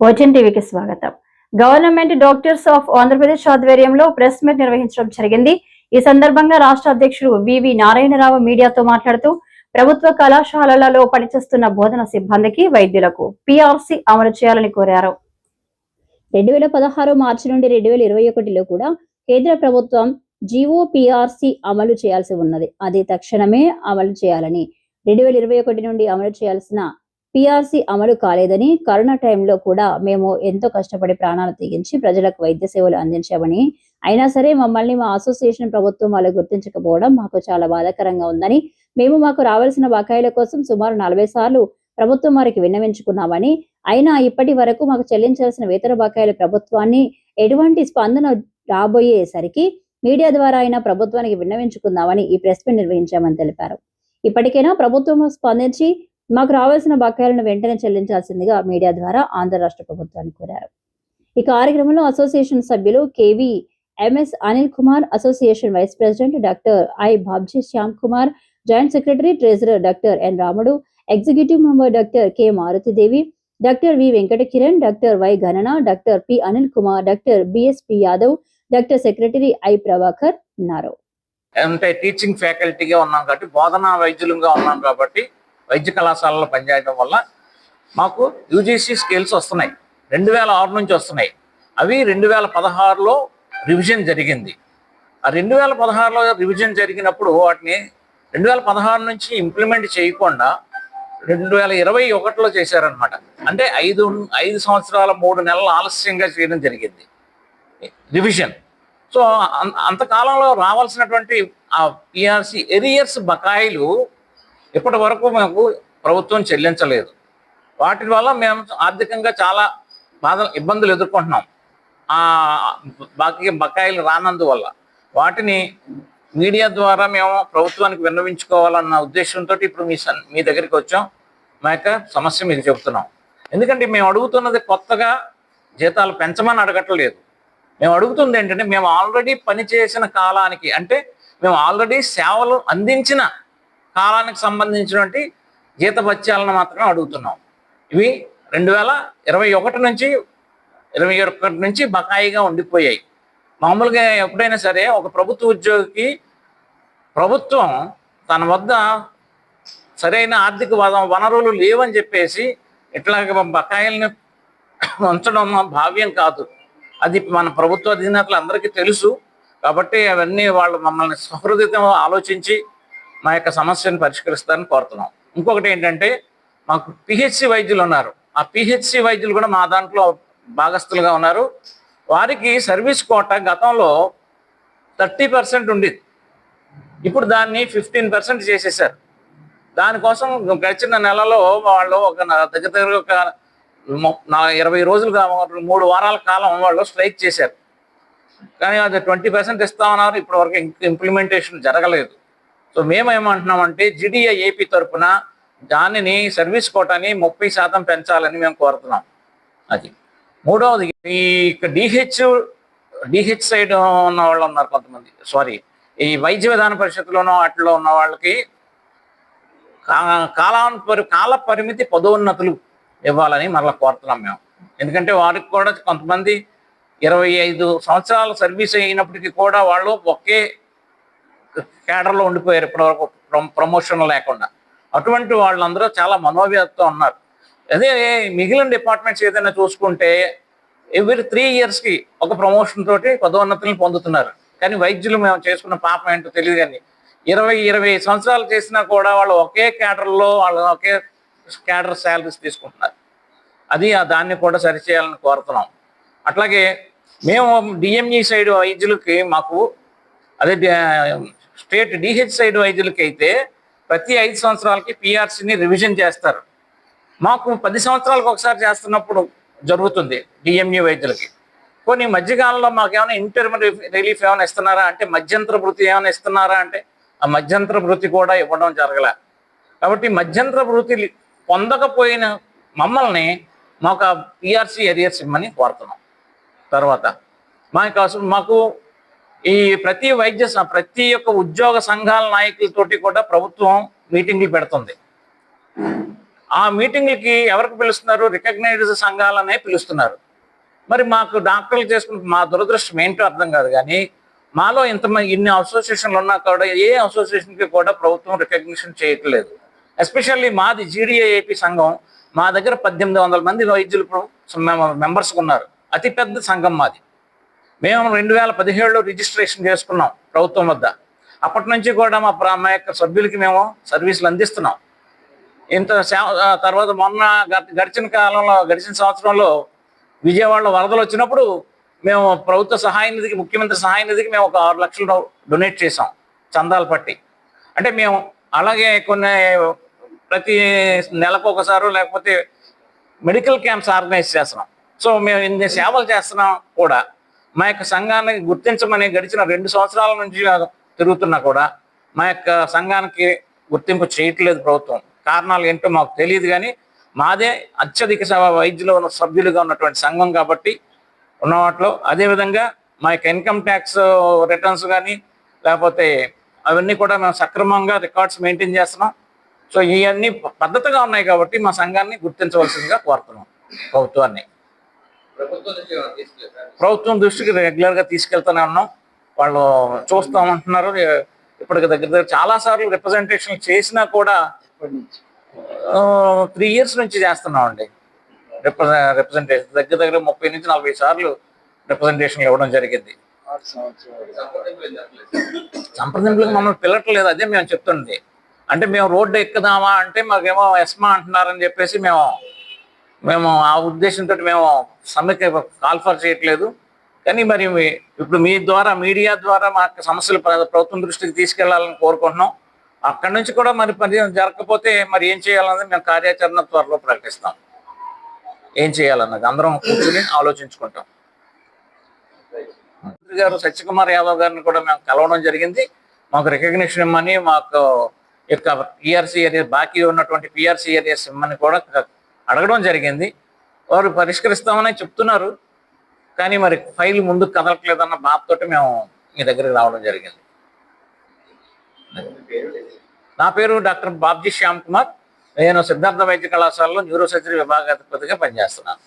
ఓచెన్ టీవీకి స్వాగతం. Government doctors of Andhra Pradesh ఆధ్వర్యంలో ప్రెస్ మీట్ నిర్వహించడం జరిగింది. ఈ సందర్భంగా రాష్ట్ర అధ్యక్షుడు వివి నారాయణరావు మీడియాతో మాట్లాడుతూ ప్రభుత్వ కళాశాలలలో పనిచేస్తున్న బోధన సిబ్బందికి వైద్యులకు పిఆర్సీ అమలు చేయాలని కోరారు. రెండు వేల పదహారు మార్చి నుండి రెండు వేల ఇరవై ఒకటిలో కూడా కేంద్ర ప్రభుత్వం జీవోపీఆర్సీ అమలు చేయాల్సి ఉన్నది. అది తక్షణమే అమలు చేయాలని రెండు వేల ఇరవై ఒకటి నుండి అమలు చేయాల్సిన పిఆర్సీ అమలు కాలేదని కరోనా టైంలో కూడా మేము ఎంతో కష్టపడి ప్రాణాలు తెగించి ప్రజలకు వైద్య సేవలు అందించామని. అయినా సరే మమ్మల్ని మా అసోసియేషన్ ప్రభుత్వం వాళ్ళు గుర్తించకపోవడం మాకు చాలా బాధాకరంగా ఉందని. మేము మాకు రావాల్సిన బకాయిల కోసం సుమారు నలభై సార్లు ప్రభుత్వం వారికి విన్నవించుకున్నామని. అయినా ఇప్పటి వరకు మాకు చెల్లించాల్సిన వేతన బకాయిల ప్రభుత్వాన్ని ఎటువంటి స్పందన రాబోయేసరికి మీడియా ద్వారా అయినా ప్రభుత్వానికి విన్నవించుకుందామని ఈ ప్రెస్ మీట్ నిర్వహించామని తెలిపారు. ఇప్పటికైనా ప్రభుత్వం స్పందించి మాకు రావాల్సిన బకాయిలను వెంటనే చెల్లించాల్సిందిగా మీడియా ద్వారా ఆంధ్ర రాష్ట్ర ప్రభుత్వాన్ని కోరారు. ఈ కార్యక్రమంలో అసోసియేషన్ సభ్యులు KV MS Anil Kumar association vice president doctor I Babji Shyam Kumar joint secretary treasurer doctor N Ramudu executive member doctor K Maruthidevi doctor V Venkata Kiran doctor Y Ganana doctor P Anil Kumar doctor BSP Yadav doctor secretary I Prabhakar ఉన్నారు. అంటే teaching ఫ్యాకల్టీగా ఉన్నాం కాబట్టి బోధనా వైద్యులుగా ఉన్నాం కాబట్టి వైద్య కళాశాలలో పనిచేయడం వల్ల మాకు యూజీసీ స్కేల్స్ వస్తున్నాయి. రెండు వేల ఆరు నుంచి వస్తున్నాయి. అవి రెండు వేల పదహారులో రివిజన్ జరిగింది. ఆ రెండు వేల పదహారులో రివిజన్ జరిగినప్పుడు వాటిని రెండు వేల పదహారు నుంచి ఇంప్లిమెంట్ చేయకుండా రెండు వేల ఇరవై ఒకటిలో చేశారనమాట అంటే ఐదు ఐదు సంవత్సరాల మూడు నెలలు ఆలస్యంగా చేయడం జరిగింది. రివిజన్. సో అంతకాలంలో రావాల్సినటువంటి ఆ పిఆర్సి ఎరియర్స్ బకాయిలు ఇప్పటి వరకు మాకు ప్రభుత్వం చెల్లించలేదు. వాటి వల్ల మేము ఆర్థికంగా చాలా బాధ ఇబ్బందులు ఎదుర్కొంటున్నాం. ఆ బాకీ బకాయిలు రానందువల్ల వాటిని మీడియా ద్వారా మేము ప్రభుత్వానికి విన్నవించుకోవాలన్న ఉద్దేశంతో ఇప్పుడు మీ మీ దగ్గరికి వచ్చాం. మా యొక్క సమస్య మీకు చెబుతున్నాం. ఎందుకంటే మేము అడుగుతున్నది కొత్తగా జీతాలు పెంచమని అడగట్లేదు. మేము అడుగుతుంది ఏంటంటే మేము ఆల్రెడీ పనిచేసిన కాలానికి అంటే మేము ఆల్రెడీ సేవలు అందించిన కాలానికి సంబంధించినటువంటి జీతభత్యాలను మాత్రమే అడుగుతున్నాం. ఇవి రెండు వేల ఇరవై ఒకటి నుంచి ఇరవై ఒకటి నుంచి బకాయిగా ఉండిపోయాయి. మామూలుగా ఎప్పుడైనా సరే ఒక ప్రభుత్వ ఉద్యోగికి ప్రభుత్వం తన వద్ద సరైన ఆర్థిక వనరులు లేవని చెప్పేసి ఇట్లాగ బకాయిల్ని ఉంచడం భావ్యం కాదు. అది మన ప్రభుత్వ అధినేతలు అందరికీ తెలుసు. కాబట్టి అవన్నీ వాళ్ళు మమ్మల్ని సహృదితం ఆలోచించి మా యొక్క సమస్యను పరిష్కరిస్తారని కోరుతున్నాం. ఇంకొకటి ఏంటంటే మాకు పిహెచ్సి వైద్యులు ఉన్నారు. ఆ పిహెచ్సి వైద్యులు కూడా మా దాంట్లో భాగస్తులుగా ఉన్నారు. వారికి సర్వీస్ కోట గతంలో థర్టీ పర్సెంట్ ఉండేది. ఇప్పుడు దాన్ని ఫిఫ్టీన్ పర్సెంట్ చేసేసారు. దానికోసం గడిచిన నెలలో వాళ్ళు ఒక దగ్గర దగ్గర ఒక నా- ఇరవై రోజులుగా మూడు వారాల కాలం వాళ్ళు స్ట్రైక్ చేశారు. కానీ అది ట్వంటీ పర్సెంట్ ఇస్తామన్నారు ఇప్పటివరకు ఇంప్లిమెంటేషన్ జరగలేదు. సో మేమేమంటున్నామంటే జిడిఏ ఏపీ తరపున దానిని సర్వీస్ కోటాని ముప్పై శాతం పెంచాలని మేము కోరుతున్నాం. అది. మూడవది ఈ డిహెచ్ డిహెచ్ సైడ్ ఉన్న వాళ్ళు ఉన్నారు కొంతమంది. సారీ ఈ వైద్య విధాన పరిషత్లోనో వాటిలో ఉన్న వాళ్ళకి కాలాన్ పరి కాల పరిమితి పదోన్నతులు ఇవ్వాలని మరలా కోరుతున్నాం మేము. ఎందుకంటే వారికి కూడా కొంతమంది ఇరవై ఐదు సంవత్సరాల సర్వీస్ అయినప్పటికీ కూడా వాళ్ళు ఒకే కేడర్లో ఉండిపోయారు. ఇప్పటివరకు ప్రమోషన్ లేకుండా. అటువంటి వాళ్ళందరూ చాలా మనోవ్యతతో ఉన్నారు. అదే మిగిలిన డిపార్ట్మెంట్స్ ఏదైనా చూసుకుంటే ఎవ్రీ త్రీ ఇయర్స్కి ఒక ప్రమోషన్ తోటి పదోన్నతులను పొందుతున్నారు. కానీ వైద్యులు మేము చేసుకున్న పాపం ఏంటో తెలియదు కానీ ఇరవై ఇరవై సంవత్సరాలు చేసినా కూడా వాళ్ళు ఒకే క్యాడర్లో వాళ్ళు ఒకే క్యాడర్ శాలరీస్ తీసుకుంటున్నారు. అది ఆ దాన్ని కూడా సరిచేయాలని కోరుతున్నాం. అట్లాగే మేము డిఎంఈ సైడ్ వైద్యులకి మాకు అదే స్టేట్ డిహెచ్ సైడ్ అయితే ప్రతి ఐదు సంవత్సరాలకి పిఆర్సీని రివిజన్ చేస్తారు. మాకు పది సంవత్సరాలకు ఒకసారి చేస్తున్నప్పుడు జరుగుతుంది డిఎంఈ వైద్యులకి. కొన్ని మధ్యకాలంలో మాకు ఏమైనా ఇంటర్మ్ రిలీఫ్ ఏమైనా ఇస్తున్నారా? అంటే మధ్యంతర వృత్తి ఏమైనా ఇస్తున్నారా అంటే ఆ మధ్యంతర వృత్తి కూడా ఇవ్వడం జరగలే. కాబట్టి మధ్యంతర వృత్తి పొందకపోయిన మమ్మల్ని మాకు ఆ పిఆర్సీ ఎరియర్స్ ఇమ్మని కోరుతున్నాం. తర్వాత మాకు మాకు ఈ ప్రతి వైద్య ప్రతి ఒక్క ఉద్యోగ సంఘాల నాయకులతోటి కూడా ప్రభుత్వం మీటింగ్లు పెడుతుంది. ఆ మీటింగ్లకి ఎవరికి పిలుస్తున్నారు? రికగ్నైజ్డ్ సంఘాలనే పిలుస్తున్నారు. మరి మాకు డాక్టర్లు చేసుకున్న మా దురదృష్టం ఏంటో అర్థం కాదు కానీ మాలో ఇంతమంది ఇన్ని అసోసియేషన్లు ఉన్నా కూడా ఏ అసోసియేషన్కి కూడా ప్రభుత్వం రికగ్నిషన్ చేయట్లేదు. ఎస్పెషల్లీ మాది జీడిఏఏపీ సంఘం. మా దగ్గర పద్దెనిమిది వందల మంది వైద్యులు మెంబర్స్ ఉన్నారు. అతిపెద్ద సంఘం మాది. మేము రెండు వేల పదిహేడులో రిజిస్ట్రేషన్ చేసుకున్నాం ప్రభుత్వం వద్ద. అప్పటి నుంచి కూడా మా మా యొక్క సభ్యులకి మేము సర్వీసులు అందిస్తున్నాం. ఇంత సేవ- తర్వాత మొన్న గడిచిన కాలంలో గడిచిన సంవత్సరంలో విజయవాడలో వరదలు వచ్చినప్పుడు మేము ప్రభుత్వ సహాయ నిధికి ముఖ్యమంత్రి సహాయ నిధికి మేము ఒక ఆరు లక్షలు డొనేట్ చేసాం చందాలు పట్టి. అంటే మేము అలాగే కొన్ని ప్రతి నెలకు ఒకసారి లేకపోతే మెడికల్ క్యాంప్స్ ఆర్గనైజ్ చేస్తున్నాం. సో మేము ఇన్ని సేవలు చేస్తున్నాం కూడా. మా యొక్క సంఘాన్ని గుర్తించమని గడిచిన రెండు సంవత్సరాల నుంచి తిరుగుతున్నా కూడా మా యొక్క సంఘానికి గుర్తింపు చేయట్లేదు ప్రభుత్వం. కారణాలు ఏంటో మాకు తెలియదు కానీ మాదే అత్యధిక సభ వైద్యులు ఉన్న సభ్యులుగా ఉన్నటువంటి సంఘం కాబట్టి ఉన్న వాటిలో అదేవిధంగా మా యొక్క ఇన్కమ్ ట్యాక్స్ రిటర్న్స్ కానీ లేకపోతే అవన్నీ కూడా మేము సక్రమంగా రికార్డ్స్ మెయింటైన్ చేస్తున్నాం. సో ఇవన్నీ పద్ధతిగా ఉన్నాయి కాబట్టి మా సంఘాన్ని గుర్తించవలసిందిగా కోరుతున్నాం ప్రభుత్వాన్ని. ప్రభుత్వం దృష్టికి రెగ్యులర్గా తీసుకెళ్తూనే ఉన్నాం. వాళ్ళు చూస్తామంటున్నారు. ఇప్పటికి దగ్గర దగ్గర చాలా సార్లు రిప్రజెంటేషన్ చేసినా కూడా త్రీ ఇయర్స్ నుంచి చేస్తున్నాం అండి రిప్రజెంటేషన్. దగ్గర దగ్గర ముప్పై నుంచి నలభై సార్లు రిప్రజెంటేషన్ ఇవ్వడం జరిగింది. సంప్రదింపులకు మమ్మల్ని పిల్లట్లేదు అదే మేము చెప్తుంది. అంటే మేము రోడ్డు ఎక్కుదామా అంటే మాకేమో ఎస్మా అంటున్నారని చెప్పేసి మేము మేము ఆ ఉద్దేశంతో మేము సమ్మెకి కాల్ఫర్ చేయట్లేదు. కానీ మరి మీ- ఇప్పుడు మీ ద్వారా మీడియా ద్వారా మా సమస్యలు ప్రభుత్వం దృష్టికి తీసుకెళ్ళాలని కోరుకుంటున్నాం. అక్కడి నుంచి కూడా మరి పని జరగకపోతే మరి ఏం చేయాలన్నది మేము కార్యాచరణ త్వరలో ప్రకటిస్తాం. ఏం చేయాలన్నది అందరం కూర్చుని ఆలోచించుకుంటాం. మంత్రి గారు సత్యకుమార్ యాదవ్ గారిని కూడా మేము కలవడం జరిగింది. మాకు రికగ్నిషన్ ఇమ్మని మాకు యొక్క పిఆర్సీ ఏరియా బాకీ ఉన్నటువంటి పిఆర్సీ ఏరియాస్ ఇమ్మని కూడా అడగడం జరిగింది. వారు పరిష్కరిస్తామని చెప్తున్నారు. కానీ మరి ఫైల్ ముందుకు కదలట్లేదన్న బాధతోటి మేము మీ దగ్గరికి రావడం జరిగింది. నా పేరు డాక్టర్ బాబ్జీ శ్యామ్ కుమార్. నేను సిద్ధార్థ వైద్య కళాశాలలో న్యూరో సర్జరీ విభాగాధిపతిగా పనిచేస్తున్నాను.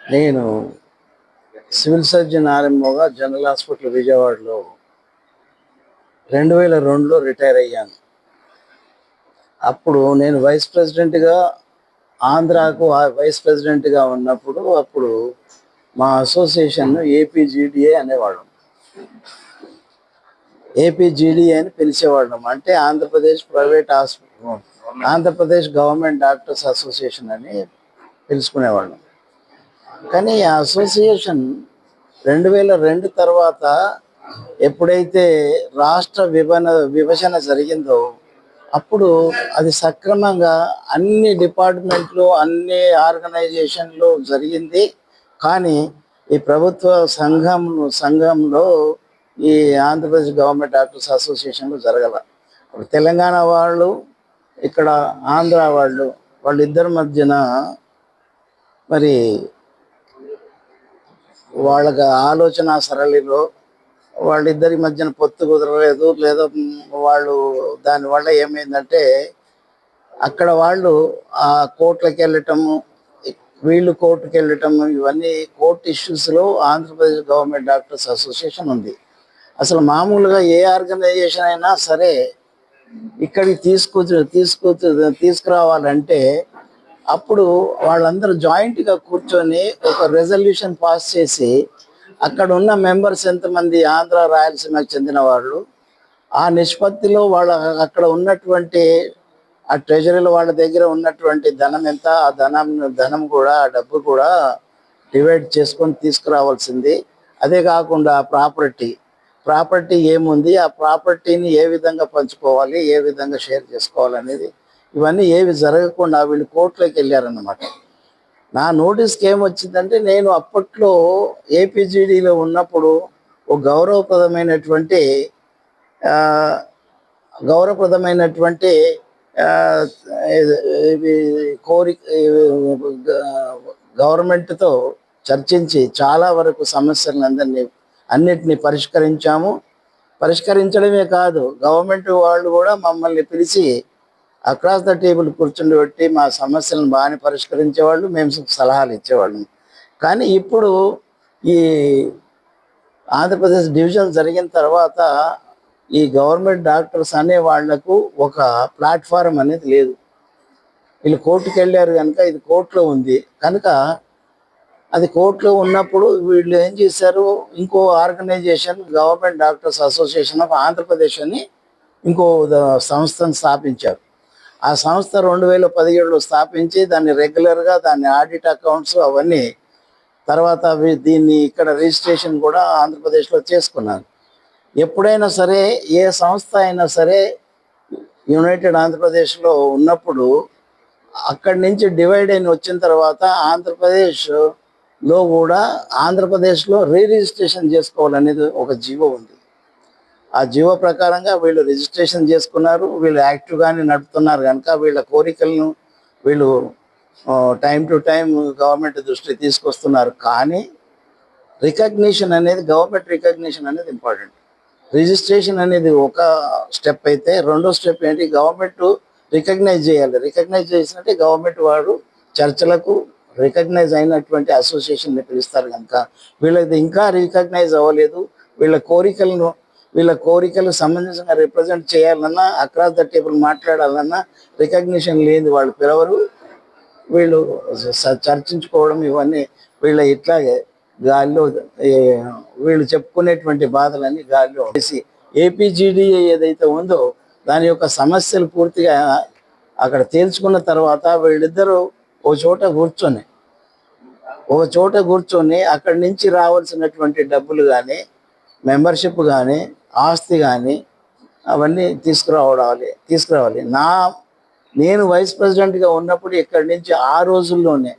నేను సివిల్ సర్జన్ ఆర్ఎంఓగా జనరల్ హాస్పిటల్ విజయవాడలో రెండు వేల రెండులో రిటైర్ అయ్యాను. అప్పుడు నేను వైస్ ప్రెసిడెంట్గా ఆంధ్రాకు వైస్ ప్రెసిడెంట్గా ఉన్నప్పుడు అప్పుడు మా అసోసియేషన్ ఏపీజీడిఏ అనేవాళ్ళం. ఏపీజీడిఏ అని పిలిచేవాళ్ళం. అంటే Andhra Pradesh private hospital Andhra Pradesh government doctors association అని పిలుచుకునేవాళ్ళం. కానీ ఆ అసోసియేషన్ రెండు వేల రెండు తర్వాత ఎప్పుడైతే రాష్ట్ర విభజన విభజన జరిగిందో అప్పుడు అది సక్రమంగా అన్ని డిపార్ట్మెంట్లు అన్ని ఆర్గనైజేషన్లు జరిగింది. కానీ ఈ ప్రభుత్వ సంఘం సంఘంలో ఈ ఆంధ్రప్రదేశ్ గవర్నమెంట్ డాక్టర్స్ అసోసియేషన్లో జరగల. ఇప్పుడు తెలంగాణ వాళ్ళు ఇక్కడ ఆంధ్ర వాళ్ళు వాళ్ళిద్దరి మధ్యన మరి వాళ్ళకి ఆలోచన సరళిలో వాళ్ళిద్దరి మధ్యన పొత్తు కుదరలేదు లేదా వాళ్ళు దానివల్ల ఏమైందంటే అక్కడ వాళ్ళు ఆ కోర్టులకు వెళ్ళటము వీళ్ళు కోర్టుకు వెళ్ళటము ఇవన్నీ కోర్టు ఇష్యూస్లో ఆంధ్రప్రదేశ్ గవర్నమెంట్ డాక్టర్స్ అసోసియేషన్ ఉంది. అసలు మామూలుగా ఏ ఆర్గనైజేషన్ అయినా సరే ఇక్కడికి తీసుకు తీసుకు తీసుకురావాలంటే అప్పుడు వాళ్ళందరూ జాయింట్గా కూర్చొని ఒక రెజల్యూషన్ పాస్ చేసి అక్కడ ఉన్న మెంబర్స్ ఎంతమంది? ఆంధ్ర రాయలసీమకు చెందిన వాళ్ళు ఆ నిష్పత్తిలో వాళ్ళ అక్కడ ఉన్నటువంటి ఆ ట్రెజరీలో వాళ్ళ దగ్గర ఉన్నటువంటి ధనం ఎంత? ఆ ధనం ధనం కూడా ఆ డబ్బు కూడా డివైడ్ చేసుకొని తీసుకురావాల్సింది. అదే కాకుండా ప్రాపర్టీ. ప్రాపర్టీ ఏముంది? ఆ ప్రాపర్టీని ఏ విధంగా పంచుకోవాలి? ఏ విధంగా షేర్ చేసుకోవాలనేది? ఇవన్నీ ఏవి జరగకుండా వీళ్ళు కోర్టులోకి వెళ్ళారన్నమాట. నా నోటీస్కి ఏమొచ్చిందంటే నేను అప్పట్లో ఏపీజీడీలో ఉన్నప్పుడు ఒక గౌరవప్రదమైనటువంటి గౌరవప్రదమైనటువంటి కోరిక గవర్నమెంట్తో చర్చించి చాలా వరకు సమస్యలను అందరినీ అన్నిటినీ పరిష్కరించాము. పరిష్కరించడమే కాదు గవర్నమెంట్ వాళ్ళు కూడా మమ్మల్ని పిలిచి అక్రాస్ ద టేబుల్ కూర్చుండబెట్టి మా సమస్యలను బాగానే పరిష్కరించేవాళ్ళు మేము సలహాలు ఇచ్చేవాళ్ళం. కానీ ఇప్పుడు ఈ ఆంధ్రప్రదేశ్ డివిజన్ జరిగిన తర్వాత ఈ గవర్నమెంట్ డాక్టర్స్ అనే వాళ్ళకు ఒక ప్లాట్ఫారం అనేది లేదు. వీళ్ళు కోర్టుకు వెళ్ళారు కనుక ఇది కోర్టులో ఉంది. కనుక అది కోర్టులో ఉన్నప్పుడు వీళ్ళు ఏం చేశారు? ఇంకో organisation government doctors association of Andhra Pradesh అని ఇంకో ద- సంస్థను స్థాపించారు. ఆ సంస్థ రెండు వేల పదిహేడులో స్థాపించి దాన్ని రెగ్యులర్గా దాన్ని ఆడిట్ అకౌంట్స్ అవన్నీ తర్వాత దీన్ని ఇక్కడ రిజిస్ట్రేషన్ కూడా ఆంధ్రప్రదేశ్లో చేసుకున్నారు. ఎప్పుడైనా సరే ఏ సంస్థ అయినా సరే యునైటెడ్ ఆంధ్రప్రదేశ్లో ఉన్నప్పుడు అక్కడి నుంచి డివైడ్ అయిన వచ్చిన తర్వాత ఆంధ్రప్రదేశ్లో కూడా ఆంధ్రప్రదేశ్లో రీ రిజిస్ట్రేషన్ చేసుకోవాలనేది ఒక జీవో ఉంది. ఆ జీవో ప్రకారంగా వీళ్ళు రిజిస్ట్రేషన్ చేసుకున్నారు వీళ్ళు యాక్టివ్గానే నడుపుతున్నారు కనుక వీళ్ళ కోరికలను వీళ్ళు టైం టు టైం గవర్నమెంట్ దృష్టి తీసుకొస్తున్నారు. కానీ రికగ్నిషన్ అనేది గవర్నమెంట్ రికగ్నిషన్ అనేది ఇంపార్టెంట్. రిజిస్ట్రేషన్ అనేది ఒక స్టెప్ అయితే రెండో స్టెప్ ఏంటి గవర్నమెంట్ రికగ్నైజ్ చేయాలి. రికగ్నైజ్ చేసినట్టే గవర్నమెంట్ వాడు చర్చలకు రికగ్నైజ్ అయినటువంటి అసోసియేషన్ని పిలుస్తారు కనుక వీళ్ళది ఇంకా రికగ్నైజ్ అవ్వలేదు. వీళ్ళ కోరికలను వీళ్ళ కోరికలు సంబంధించిన రిప్రజెంట్ చేయాలన్నా అక్రాస్ ద టేబుల్ మాట్లాడాలన్నా రికగ్నిషన్ లేని వాళ్ళు పిలవరు. వీళ్ళు చర్చించుకోవడం ఇవన్నీ వీళ్ళ ఇట్లాగే గాల్లో వీళ్ళు చెప్పుకునేటువంటి బాధలన్నీ గాల్లో వేసి ఏపీజీడీఏ ఏదైతే ఉందో దాని యొక్క సమస్యలు పూర్తిగా అక్కడ తేల్చుకున్న తర్వాత వీళ్ళిద్దరూ ఒక చోట కూర్చొని ఒక చోట కూర్చొని అక్కడి నుంచి రావాల్సినటువంటి డబ్బులు కానీ మెంబర్షిప్ కానీ ఆస్తి కానీ అవన్నీ తీసుకురావడాలి తీసుకురావాలి. నా నేను వైస్ ప్రెసిడెంట్గా ఉన్నప్పుడు ఇక్కడి నుంచి ఆ రోజుల్లోనే